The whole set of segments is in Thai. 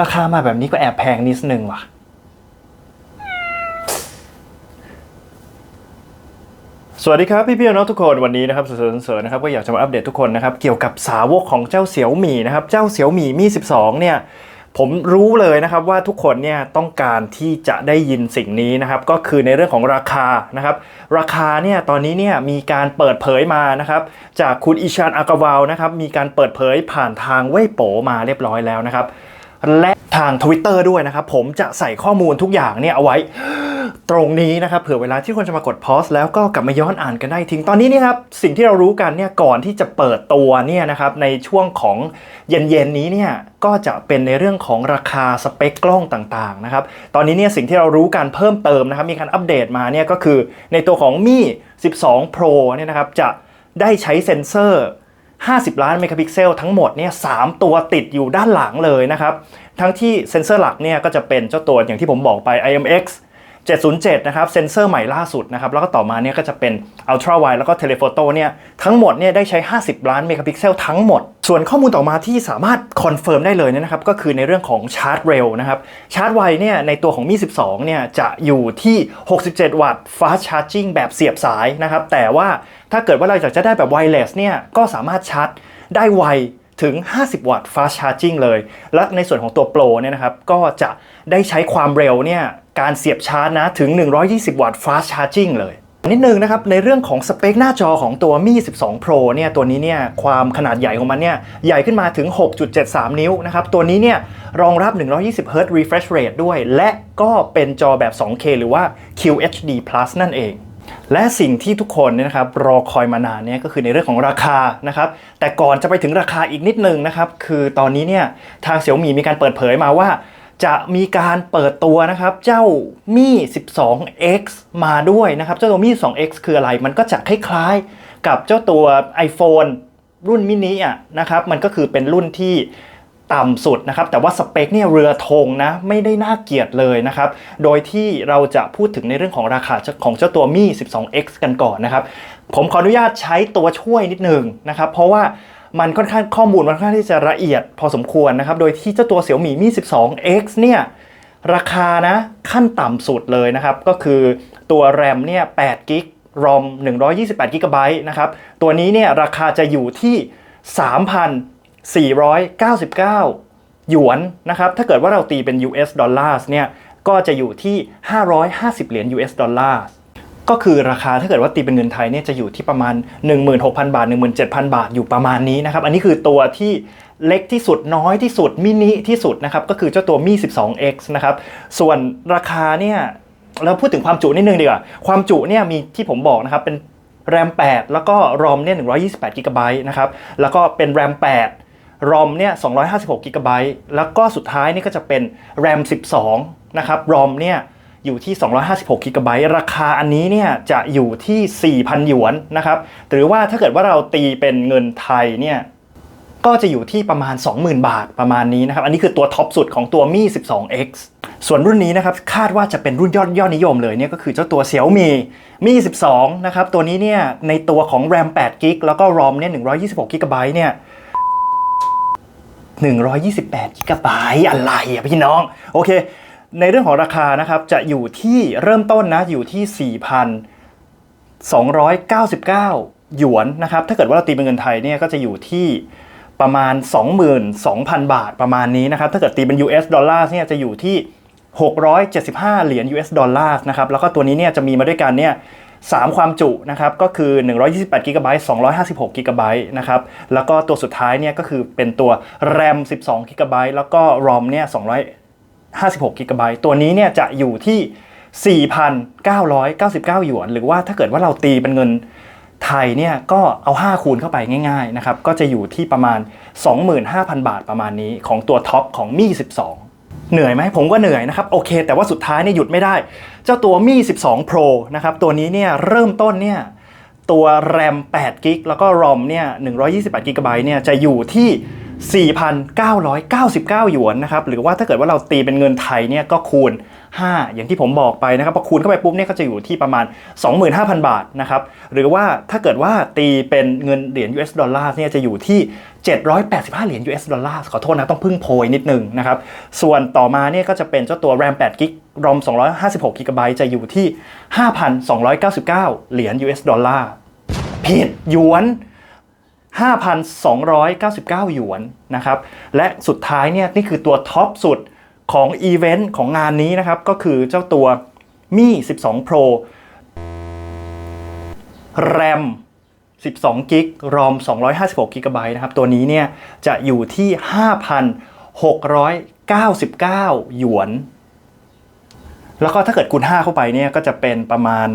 ราคามาแบบนี้ก็แอบแพงนิดนึงว่ะ สวัสดีครับพี่พี่น้องทุกคนวันนี้นะครับเสริญเสริญนะครับก็อยากจะมาอัปเดตทุกคนนะครับเกี่ยวกับสาวกของเจ้าเสี่ยวหมี่นะครับเจ้าเสี่ยวหมี่มี่12 เนี่ยผมรู้เลยนะครับว่าทุกคนเนี่ยต้องการที่จะได้ยินสิ่งนี้นะครับก็คือในเรื่องของราคานะครับราคาเนี่ยตอนนี้เนี่ยมีการเปิดเผยมานะครับจากคุณอิชานอากาวาวนะครับมีการเปิดเผยผ่านทางเว่ยโปมาเรียบร้อยแล้วนะครับ และทาง Twitter ด้วยนะครับ ผมจะใส่ข้อมูลทุกอย่างเนี่ยเอาไว้ตรงนี้นะครับเผื่อเวลาที่คนจะมากดพอสแล้วก็กลับมาย้อนอ่านกันได้ทิ้งตอนนี้เนี่ยครับสิ่งที่เรารู้กันเนี่ยก่อนที่จะเปิดตัวเนี่ยนะครับในช่วงของเย็นๆนี้เนี่ยก็จะเป็นในเรื่องของราคาสเปคกล้องต่างๆนะครับตอนนี้เนี่ยสิ่งที่เรารู้กันเพิ่มเติมนะครับมีการอัปเดตมาเนี่ยก็คือในตัวของมี่ 12 Pro เนี่ยนะครับจะได้ใช้เซ็นเซอร์ 50 ล้านเมกะพิกเซลทั้งหมดเนี่ยสามตัวติดอยู่ด้านหลังเลยนะครับ ทั้งที่เซ็นเซอร์หลักเนี่ยก็จะเป็นเจ้าตัวอย่างที่ผมบอกไป IMX 707 นะครับเซ็นเซอร์ใหม่ล่าสุดนะครับแล้วก็ต่อมาเนี่ยก็จะเป็น Ultra Wide แล้วก็ Telephoto เนี่ยทั้งหมดเนี่ยได้ใช้ 50 ล้านเมกะพิกเซลทั้งหมด ส่วนข้อมูลต่อมาที่สามารถคอนเฟิร์มได้เลยนะครับก็คือในเรื่องของชาร์จเร็วนะครับชาร์จไวเนี่ยในตัวของมี12เนี่ยจะอยู่ที่ 67 วัตต์ fast charging แบบเสียบสายนะครับแต่ว่าถ้าเกิดว่าเราอยากจะได้แบบ wireless เนี่ยก็สามารถชาร์จได้ไวถึง 50 วัตต์ fast charging เลย และในส่วนของตัว Pro เนี่ยนะครับ ก็จะได้ใช้ความเร็วเนี่ย การเสียบชาร์จนะถึง 120 วัตต์ fast charging เลยนิดนึงนะครับในเรื่องของสเปคหน้าจอของตัวมี่12 Pro เนี่ยตัวนี้เนี่ยความขนาดใหญ่ของมันเนี่ยใหญ่ขึ้นมาถึง 6.73 นิ้วนะครับตัวนี้เนี่ยรองรับ 120 Hz refresh rate ด้วย และก็เป็นจอแบบ 2K หรือว่า QHD Plus นั่นเอง และสิ่งที่ทุกคนเนี่ยนะครับรอคอยมานานเนี่ยก็คือในเรื่องของราคานะครับแต่ก่อนจะไปถึงราคาอีกนิดนึงนะครับคือตอนนี้เนี่ยทางเสี่ยวมีมีการเปิดเผยมาว่า จะมีการเปิดตัวนะครับเจ้ามี่ 12X มาด้วยนะครับ เจ้าตัวมี่ 2x คืออะไร มันก็จะคล้ายๆกับเจ้าตัว iPhone รุ่นมินิอะนะครับมันก็คือเป็นรุ่นที่ต่ำสุดนะครับแต่ว่าสเปคเนี่ยเรือธงนะไม่ได้น่าเกลียดเลยนะครับโดยที่เราจะพูดถึงในเรื่องของราคาของเจ้าตัวมี่ 12X กันก่อนนะครับผมขออนุญาตใช้ตัวช่วยนิดหนึ่งนะครับเพราะว่า มันค่อนข้างข้อมูลมันค่อนข้างที่จะละเอียดพอสมควรนะครับ โดยที่เจ้าตัวเสี่ยวหมี่มี 12x เนี่ยราคานะขั้นต่ำสุดเลยนะครับ ก็คือตัวแรมเนี่ย8กิกรอม128กิกะไบต์นะครับ ตัวนี้เนี่ยราคาจะอยู่ที่ 3,499 หยวนนะครับ ถ้าเกิดว่าเราตีเป็น US ดอลลาร์เนี่ยก็จะอยู่ที่ 550 เหรียญ US ดอลลาร์ ก็คือราคาถ้าเกิดว่าตีเป็นเงินไทยเนี่ยจะอยู่ที่ประมาณ 16,000 บาท 17,000 บาทอยู่ประมาณนี้นะครับอันนี้คือตัวที่เล็กที่สุดน้อยที่สุดมินิที่สุดนะครับก็คือเจ้าตัวมี่ 12X นะครับส่วนราคาเนี่ยเราพูดถึงความจุนิดนึงดีกว่าความจุเนี่ยมีที่ผมบอกนะครับเป็นแรม 8 แล้วก็รอมเนี่ย128กิกะไบต์นะครับ แล้วก็เป็นแรม 8 รอมเนี่ย256กิกะไบต์แล้วก็สุดท้ายนี่ก็จะเป็นแรม 12 นะครับ รอมเนี่ย อยู่ที่ 256กิกะไบต์ราคาอันนี้เนี่ยจะอยู่ที่ 4,000 หยวนนะครับ หรือว่าถ้าเกิดว่าเราตีเป็นเงินไทยเนี่ยก็จะอยู่ที่ประมาณ 20,000 บาทประมาณนี้นะครับ อันนี้คือตัวท็อปสุดของตัวมี่ 12X ส่วนรุ่นนี้นะครับคาดว่าจะเป็นรุ่นยอดยอดนิยมเลยเนี่ยก็คือเจ้าตัว Xiaomi Mi 12 นะครับ ตัวนี้เนี่ยในตัวของ RAM 8 g b แล้วก็ ROM เนี่ย126 g b เนี่ย128 g b อะไรอะพี่น้อง โอเค ในเรื่องของราคานะครับจะอยู่ที่เริ่มต้นนะอยู่ที่ 4,299 หยวนนะครับถ้าเกิดว่าเราตีเป็นเงินไทยเนี่ยก็จะอยู่ที่ประมาณ 22,000 บาทประมาณนี้นะครับถ้าเกิดตีเป็น US ดอลลาร์เนี่ยจะอยู่ที่ 675 เหรียญ US ดอลลาร์นะครับแล้วก็ตัวนี้เนี่ยจะมีมาด้วยกันเนี่ยสามความจุนะครับก็คือ 128 g b 256 g b นะครับแล้วก็ตัวสุดท้ายเนี่ยก็คือเป็นตัว RAM 12 g b แล้วก็ ROM เนี่ย 56 g b ตัวนี้เนี่ยจะอยู่ที่ 4,999 หยวน หรือว่าถ้าเกิดว่าเราตีเป็นเงินไทยเนี่ยก็เอา 5 คูณเข้าไปง่ายๆนะครับ ก็จะอยู่ที่ประมาณ 25,000 บาทประมาณนี้ของตัวท็อปของมี่12เหนื่อยไหมผมก็เหนื่อยนะครับ โอเค แต่ว่าสุดท้ายเนี่ยหยุดไม่ได้ เจ้าตัวมี่12 Pro นะครับ ตัวนี้เนี่ยเริ่มต้นเนี่ยตัวแรม8กิกแล้วก็ ROM เนี่ย128กิกะไบต์เนี่ยจะอยู่ที่ 4,999 หยวนนะครับหรือว่าถ้าเกิดว่าเราตีเป็นเงินไทยเนี่ยก็คูณ 5 อย่างที่ผมบอกไปนะครับพอคูณเข้าไปปุ๊บเนี่ยก็จะอยู่ที่ประมาณ 25,000 บาทนะครับหรือว่าถ้าเกิดว่าตีเป็นเงินเหรียญ US ดอลลาร์เนี่ยจะอยู่ที่ 785 เหรียญ US ดอลลาร์ขอโทษนะต้องพึ่งโพยนิดนึงนะครับส่วนต่อมาเนี่ยก็จะเป็นเจ้าตัว RAM 8 g b ROM 256 g b จะอยู่ที่ 5,299 เหรียญ US ดอลลาร์ผิดหยวน 5,299 หยวนนะครับ และสุดท้ายเนี่ยนี่คือตัวท็อปสุดของอีเวนต์ของงานนี้นะครับ ก็คือเจ้าตัวมี่ 12 Pro RAM 12กิก ROM 256กิกะไบต์นะครับ ตัวนี้เนี่ยจะอยู่ที่ 5,699 หยวน แล้วก็ถ้าเกิดคูณ5เข้าไปเนี่ยก็จะเป็นประมาณ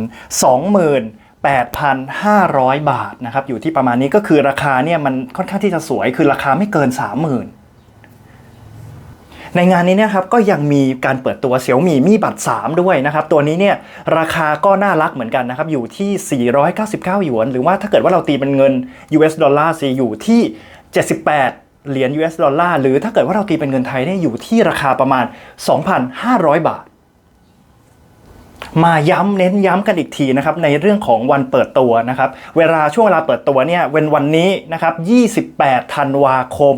8,500 บาทนะครับอยู่ที่ประมาณนี้ก็คือราคาเนี่ยมันค่อนข้างที่จะสวยคือราคาไม่เกิน 30,000 ในงานนี้เนี่ยครับก็ยังมีการเปิดตัวเสี่ยวมี่มีบัตร 3 ด้วยนะครับ ตัวนี้เนี่ยราคาก็น่ารักเหมือนกันนะครับ อยู่ที่ 499 หยวน หรือว่าถ้าเกิดว่าเราตีเป็นเงิน US ดอลลาร์ซีอยู่ที่ 78เหรียญ US ดอลลาร์หรือถ้าเกิดว่าเราตีเป็นเงินไทยเนี่ยอยู่ที่ราคาประมาณ 2,500 บาท มาย้ำเน้นย้ำกันอีกทีนะครับในเรื่องของวันเปิดตัวนะครับเวลาช่วงเวลาเปิดตัวเนี่ยเป็นวันนี้นะครับ 28 ธันวาคม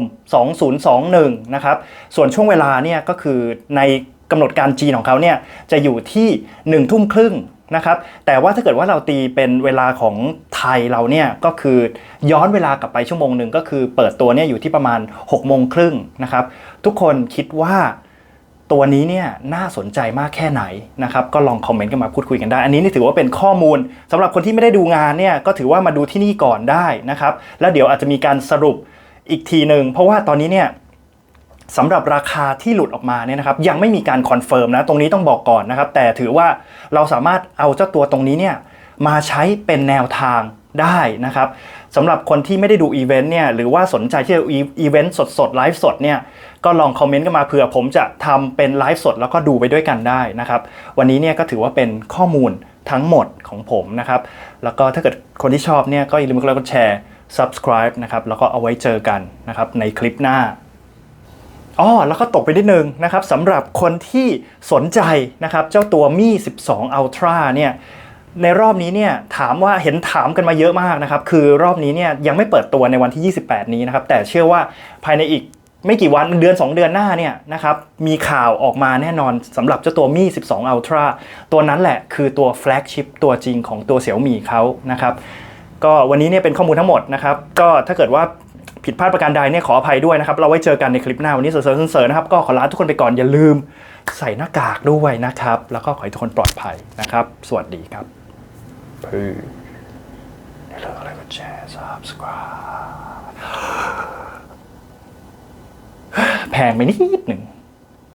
2021 นะครับส่วนช่วงเวลาเนี่ยก็คือในกำหนดการจีนของเขาเนี่ยจะอยู่ที่1ทุ่มครึ่งนะครับแต่ว่าถ้าเกิดว่าเราตีเป็นเวลาของไทยเราเนี่ยก็คือย้อนเวลากลับไปชั่วโมงหนึ่งก็คือเปิดตัวเนี่ยอยู่ที่ประมาณ6โมงครึ่งนะครับทุกคนคิดว่า ตัวนี้เนี่ยน่าสนใจมากแค่ไหนนะครับก็ลองคอมเมนต์กันมาพูดคุยกันได้ อันนี้นี่ถือว่าเป็นข้อมูลสำหรับคนที่ไม่ได้ดูงานเนี่ยก็ถือว่ามาดูที่นี่ก่อนได้นะครับ แล้วเดี๋ยวอาจจะมีการสรุปอีกทีหนึ่งเพราะว่าตอนนี้เนี่ยสำหรับราคาที่หลุดออกมาเนี่ยนะครับยังไม่มีการคอนเฟิร์มนะตรงนี้ต้องบอกก่อนนะครับแต่ถือว่าเราสามารถเอาเจ้าตัวตรงนี้เนี่ยมาใช้เป็นแนวทาง ได้นะครับสำหรับคนที่ไม่ได้ดูอีเวนต์เนี่ยหรือว่าสนใจที่จะอีเวนต์สดๆไลฟ์สดเนี่ยก็ลองคอมเมนต์กันมาเผื่อผมจะทำเป็นไลฟ์สดแล้วก็ดูไปด้วยกันได้นะครับวันนี้เนี่ยก็ถือว่าเป็นข้อมูลทั้งหมดของผมนะครับแล้วก็ถ้าเกิดคนที่ชอบเนี่ยก็อย่าลืมกดไลค์กดแชร์ subscribe นะครับแล้วก็เอาไว้เจอกันนะครับในคลิปหน้าอ๋อแล้วก็ตกไปนิดนึงนะครับสำหรับคนที่สนใจนะครับเจ้าตัวมี่12 Ultra เนี่ย ในรอบนี้เนี่ยถามว่าเห็นถามกันมาเยอะมากนะครับ คือรอบนี้เนี่ยยังไม่เปิดตัวในวันที่ 28 นี้นะครับ แต่เชื่อว่าภายในอีกไม่กี่วันเดือน 2 เดือนหน้าเนี่ยนะครับมีข่าวออกมาแน่นอนสำหรับเจ้าตัวมี่12 Ultra ตัวนั้นแหละคือตัวแฟลกชิพตัวจริงของตัวเสี่ยวมี่เขานะครับก็วันนี้เนี่ยเป็นข้อมูลทั้งหมดนะครับ ก็ถ้าเกิดว่าผิดพลาดประการใดเนี่ยขออภัยด้วยนะครับ เราไว้เจอกันในคลิปหน้าวันนี้เสริร์เสริร์นะครับ ก็ขอลาทุกคนไปก่อนอย่าลืมใส่หน้ากากด้วยนะครับ แล้วก็ขอให้ทุกคนปลอดภัยนะครับ สวัสดีครับ พืออย่าลืมอะไรก็แชร์ subscribe แพงไปนิดหนึ่ง